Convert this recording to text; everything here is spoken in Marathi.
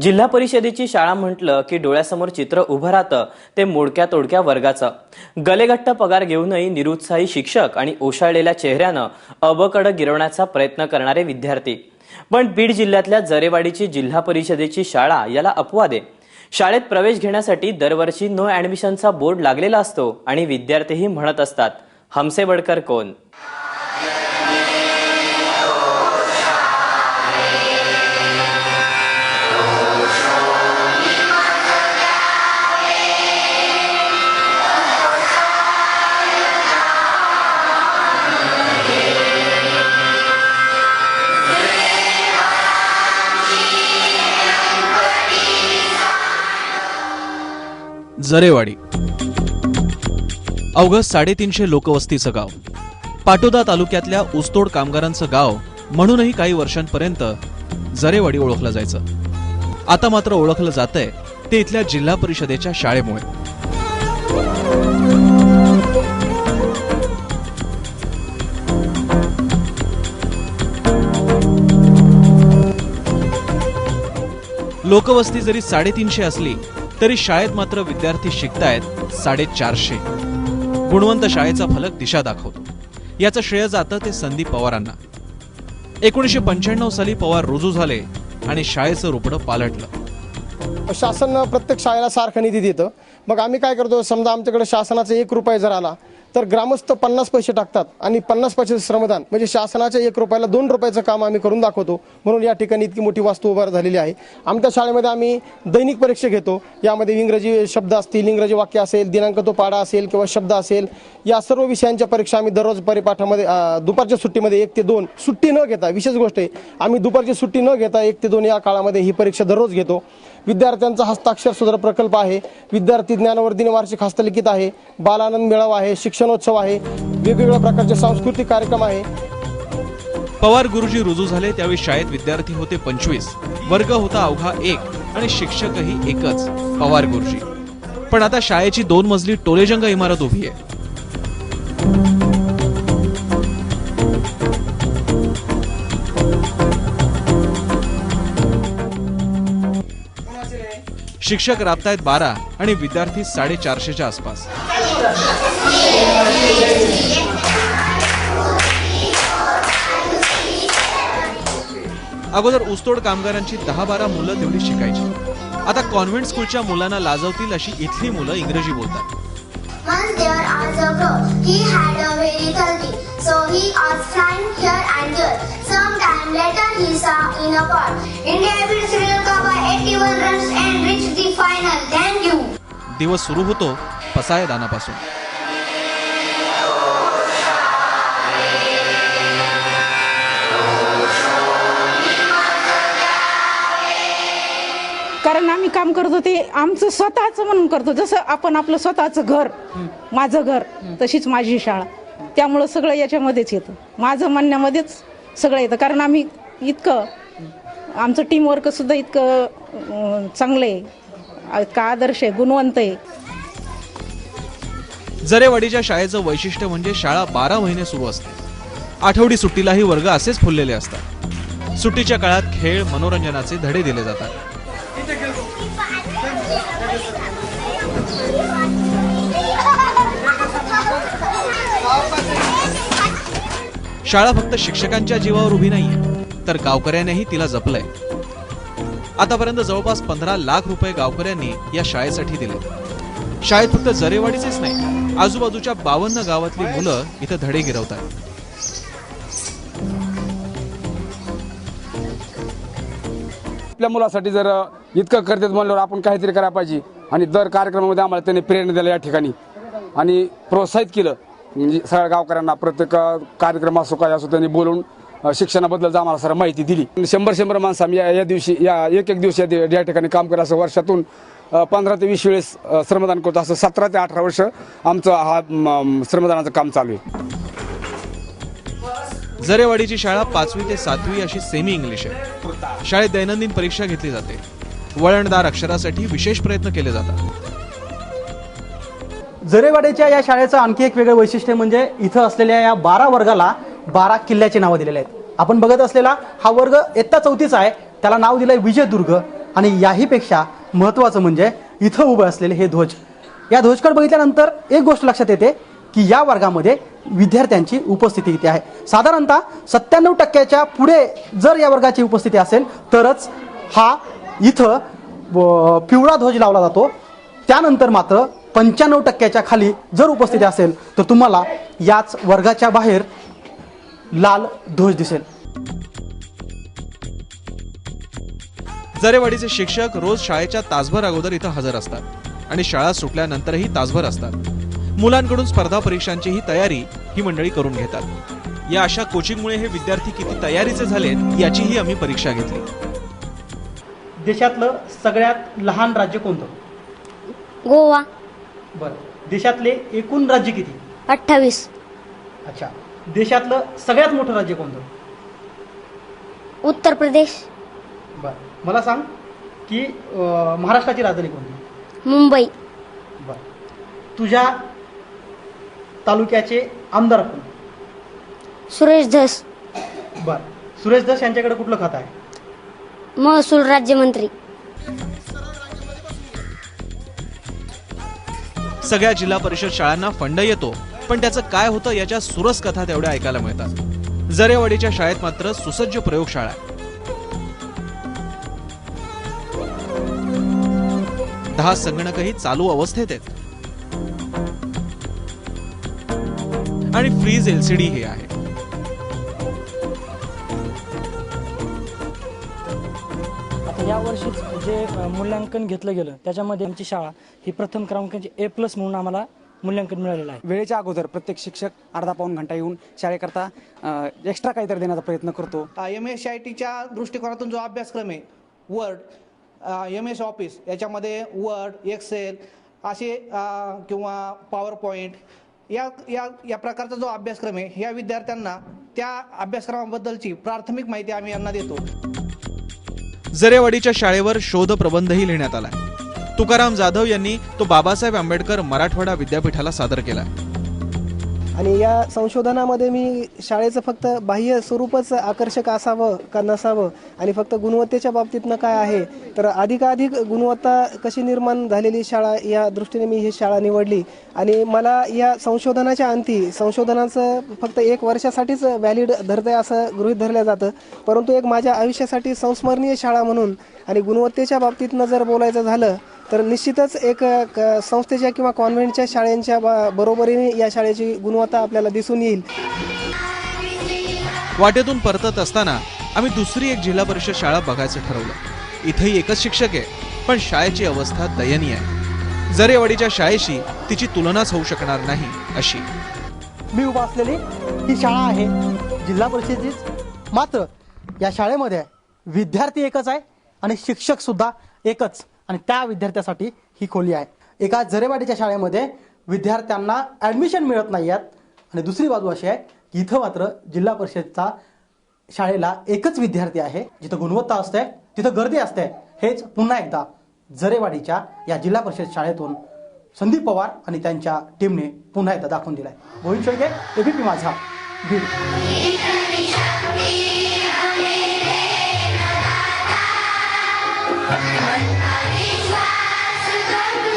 जिल्हा परिषदेची शाळा म्हटलं की डोळ्यासमोर चित्र उभं राहतं ते मोडक्या तोडक्या वर्गाचं. गलेगट्ट पगार घेऊनही निरुत्साही शिक्षक आणि ओशाळलेल्या चेहऱ्यानं अबकडं गिरवण्याचा प्रयत्न करणारे विद्यार्थी. पण बीड जिल्ह्यातल्या जरेवाडीची जिल्हा परिषदेची शाळा याला अपवाद आहे. शाळेत प्रवेश घेण्यासाठी दरवर्षी नो ऍडमिशनचा बोर्ड लागलेला असतो आणि विद्यार्थीही म्हणत असतात हमसे बडकर कोण? जरेवाडी. अवघं साडेतीनशे लोकवस्तीचं गाव. पाटोदा तालुक्यातल्या ऊसतोड कामगारांचं गाव म्हणूनही काही वर्षांपर्यंत जरेवाडी ओळखलं जायचं. आता मात्र ओळखलं जातंय ते इथल्या जिल्हा परिषदेच्या शाळेमुळे. लोकवस्ती जरी साडेतीनशे असली तरी शाळेत मात्र विद्यार्थी शिकतायत साडेचारशे. गुणवंत शाळेचा फलक दिशा दाखवतो. याचं श्रेय जातं ते संदीप पवारांना. एकोणीसशे पंच्याण्णव साली पवार रुजू झाले आणि शाळेचं रुपडं पालटलं. शासन प्रत्येक शाळेला सारखा निधी देतं. मग आम्ही काय करतो? समजा आमच्याकडे शासनाचा एक रुपये जर आला तर ग्रामस्थ पन्नास पैसे टाकतात आणि पन्नास पैसे श्रमदान. म्हणजे शासनाच्या एक रुपयाला दोन रुपयाचं काम आम्ही करून दाखवतो. म्हणून या ठिकाणी इतकी मोठी वास्तू उभार झालेली आहे. आमच्या शाळेमध्ये आम्ही दैनिक परीक्षा घेतो. यामध्ये इंग्रजी शब्द असतील इंग्रजी वाक्य असेल दिनांक तो पाडा असेल किंवा शब्द असेल या सर्व विषयांच्या परीक्षा आम्ही दररोज परिपाठामध्ये दुपारच्या सुट्टीमध्ये एक ते दोन सुट्टी न घेता विशेष गोष्ट आहे आम्ही दुपारची सुट्टी न घेता एक ते दोन या काळामध्ये ही परीक्षा दररोज घेतो. विद्यार्थ्यांचा हस्ताक्षर सुधार प्रकल्प आहे. विद्यार्थी ज्ञानवर्धिनी वार्षिक हस्तलिखित आहे. बालानंद मेळावा आहे. शिक्षणोत्सव आहे. वेगवेगळ्या प्रकारचे सांस्कृतिक कार्यक्रम आहे. पवार गुरुजी रुजू झाले त्यावेळी शाळेत विद्यार्थी होते पंचवीस. वर्ग होता अवघा एक आणि शिक्षकही एकच पवार गुरुजी. पण आता शाळेची दोन मजली टोलेजंग इमारत उभी आहे. शिक्षक राबतायत बारा आणि विद्यार्थी साडेचारशेच्या आसपास. अगोदर ऊसतोड कामगारांची दहा बारा मुलं तेवढी शिकायची. आता कॉन्व्हेंट स्कूलच्या मुलांना लाजवतील अशी इथली मुलं इंग्रजी बोलतात. So he was flying here and there. Some time later, he saw in a pot. India beat Sri Lanka by 81 runs and reached the final. Thank you. दिवस सुरू होतो पसाय दानापासून कारण आम्ही काम करतो ते आमचं स्वतःचं म्हणून करतो जसं आपण आपलं स्वतःचं घर माझं घर तशीच माझी शाळा त्यामुळं सगळं याच्यामध्येच येतं माझं म्हणण्यामध्येच सगळं येतं. कारण आम्ही इतकं आमचं टीमवर्क सुद्धा इतकं चांगलं आहे. इतकं आदर्श आहे? गुणवंत आहे. जरेवाडीच्या शाळेचं वैशिष्ट्य म्हणजे शाळा बारा महिने सुरू असते. आठवडी सुट्टीलाही वर्ग असेच फुललेले असतात. सुट्टीच्या काळात खेळ मनोरंजनाचे धडे दिले जातात. शाळा फक्त शिक्षकांच्या जीवावर उभी नाहीये तर गावकऱ्यांनीही तिला जपलंय. आतापर्यंत जवळपास पंधरा लाख रुपये गावकऱ्यांनी या शाळेसाठी दिले. शाळेत फक्त जरेवाडीचेच नाही आजूबाजूच्या बावन्न गावातली मुलं इथं धडे गिरवतात आपल्या मुलासाठी जर इतकं करतात म्हणल्यावर आपण काहीतरी करायला पाहिजे. आणि दर कार्यक्रमामध्ये आम्हाला त्यांनी प्रेरणा दिल्या या ठिकाणी. आणि प्रोत्साहित केलं. म्हणजे सगळ्या गावकऱ्यांना प्रत्येक कार्यक्रम असो काय असो त्यांनी बोलून शिक्षणाबद्दल आम्हाला सर माहिती दिली. शंभर शंभर माणसं आम्ही या या दिवशी या एक एक दिवशी या या ठिकाणी काम करत असं वर्षातून पंधरा ते वीस वेळेस श्रमदान करतो असं सतरा ते अठरा वर्ष आमचं हा श्रमदानाचं काम चालू आहे. जरेवाडीची शाळा पाचवी ते सातवी अशी सेमी इंग्लिश आहे. शाळेत दैनंदिन परीक्षा घेतली जाते. वळणदार अक्षरासाठी विशेष प्रयत्न केले जातात. जरेवाड्याच्या या शाळेचं आणखी एक वेगळं वैशिष्ट्य म्हणजे इथं असलेल्या या बारा वर्गाला बारा किल्ल्याची नावं दिलेली आहेत. आपण बघत असलेला हा वर्ग इयत्ता चौथीचा आहे. त्याला नाव दिलंय विजयदुर्ग आणि याहीपेक्षा महत्त्वाचं म्हणजे इथं उभे असलेले हे ध्वज. या ध्वजकड बघितल्यानंतर एक गोष्ट लक्षात येते की या वर्गामध्ये विद्यार्थ्यांची उपस्थिती इथे आहे. साधारणतः सत्त्याण्णव टक्क्याच्या पुढे जर या वर्गाची उपस्थिती असेल तरच हा इथं पिवळा ध्वज लावला जातो. त्यानंतर मात्र पंच्याण्णव टक्क्याच्या खाली जर उपस्थिती असेल तर तुम्हाला याच वर्गाच्या बाहेर लाल ध्वज दिसेल. जरेवाडीचे शिक्षक रोज शाळेच्या तासभर अगोदर इथं हजर असतात आणि शाळा सुटल्यानंतरही तासभर असतात. मुलांकडून स्पर्धा परीक्षांची ही तयारी ही मंडळी करून घेतात. या अशा कोचिंगमुळे हे विद्यार्थी किती तयारीचे झालेत याचीही आम्ही परीक्षा घेतली. देशातलं सगळ्यात लहान राज्य कोणतं? गोवा. बरं. देशातले एकूण राज्य किती? अठ्ठावीस. अच्छा. देशातलं सगळ्यात मोठं राज्य कोणतं? उत्तर प्रदेश. बरं. मला सांग की अं, महाराष्ट्राची राजधानी कोणती? मुंबई. बरं. तुझ्या तालुक्याचे आमदार कोण? सुरेश धस. बरं. सुरेश दस यांच्याकडे कुठलं खातं आहे? महसूल राज्यमंत्री. सगळ्या जिल्हा परिषद शाळांना फंड येतो. पण त्याचं काय होतं याच्या सुरस कथा तेवढ्या ऐकायला मिळतात. जरेवाडीच्या शाळेत मात्र सुसज्ज प्रयोगशाळा. आहे दहा संगणकही चालू अवस्थेत आहेत. आणि फ्रीज एलसीडी हे आहे. आता या वर्षीच जे मूल्यांकन घेतलं गेलं त्याच्यामध्ये आमची शाळा ही प्रथम क्रमांकाची ए प्लस म्हणून आम्हाला मूल्यांकन मिळालेलं आहे. वेळेच्या अगोदर प्रत्येक शिक्षक अर्धा पाऊण घंटा येऊन शाळेकरता एक्स्ट्रा काहीतरी देण्याचा प्रयत्न करतो. एम एस आय टीच्या दृष्टिकोनातून जो अभ्यासक्रम आहे वर्ड एम एस ऑफिस याच्यामध्ये वर्ड एक्सेल असे किंवा पॉवर पॉईंट या या या प्रकारचा जो अभ्यासक्रम आहे या विद्यार्थ्यांना त्या अभ्यासक्रमाबद्दलची प्राथमिक माहिती आम्ही यांना देतो. जरेवाडीच्या शाळेवर शोध प्रबंधही लिहिण्यात आला तुकाराम जाधव यांनी तो बाबासाहेब आंबेडकर मराठवाडा विद्यापीठाला सादर केला आणि या संशोधनामध्ये मी शाळेचं फक्त बाह्य स्वरूपच आकर्षक असावं का नसावं आणि फक्त गुणवत्तेच्या बाबतीतनं काय आहे तर अधिकाधिक गुणवत्ता कशी निर्माण झालेली शाळा या दृष्टीने मी ही शाळा निवडली. आणि मला या संशोधनाच्या अंती संशोधनाचं फक्त एक वर्षासाठीच व्हॅलिड धरतंय असं गृहीत धरलं जातं. परंतु एक माझ्या आयुष्यासाठी संस्मरणीय शाळा म्हणून आणि गुणवत्तेच्या बाबतीतनं जर बोलायचं झालं तर निश्चितच एक क- संस्थेच्या किंवा कॉन्व्हेंटच्या शाळेंच्या ब- बरोबरीने या शाळेची गुणवत्ता आपल्याला दिसून येईल. वाटेतून परतत असताना आम्ही दुसरी एक जिल्हा परिषद शाळा बघायचं ठरवलं. इथेही एकच शिक्षक आहे पण शाळेची अवस्था दयनीय आहे. जरेवाडीच्या शाळेशी तिची तुलनाच होऊ शकणार नाही अशी. मी उभा असलेली ही शाळा आहे जिल्हा परिषदेचीच. मात्र या शाळेमध्ये विद्यार्थी एकच आहे आणि शिक्षक सुद्धा एकच. आणि त्या विद्यार्थ्यासाठी ही खोली आहे. एका जरेवाडीच्या शाळेमध्ये विद्यार्थ्यांना ॲडमिशन मिळत नाही आहेत आणि दुसरी बाजू अशी आहे की इथं मात्र जिल्हा परिषदचा शाळेला एकच विद्यार्थी आहे. जिथं गुणवत्ता असते तिथं गर्दी असते. हेच पुन्हा एकदा जरेवाडीच्या या जिल्हा परिषद शाळेतून संदीप पवार आणि त्यांच्या टीमने पुन्हा एकदा दाखवून दिलाय. गोविंद शेळके एबीपी माझा. Beed One night, one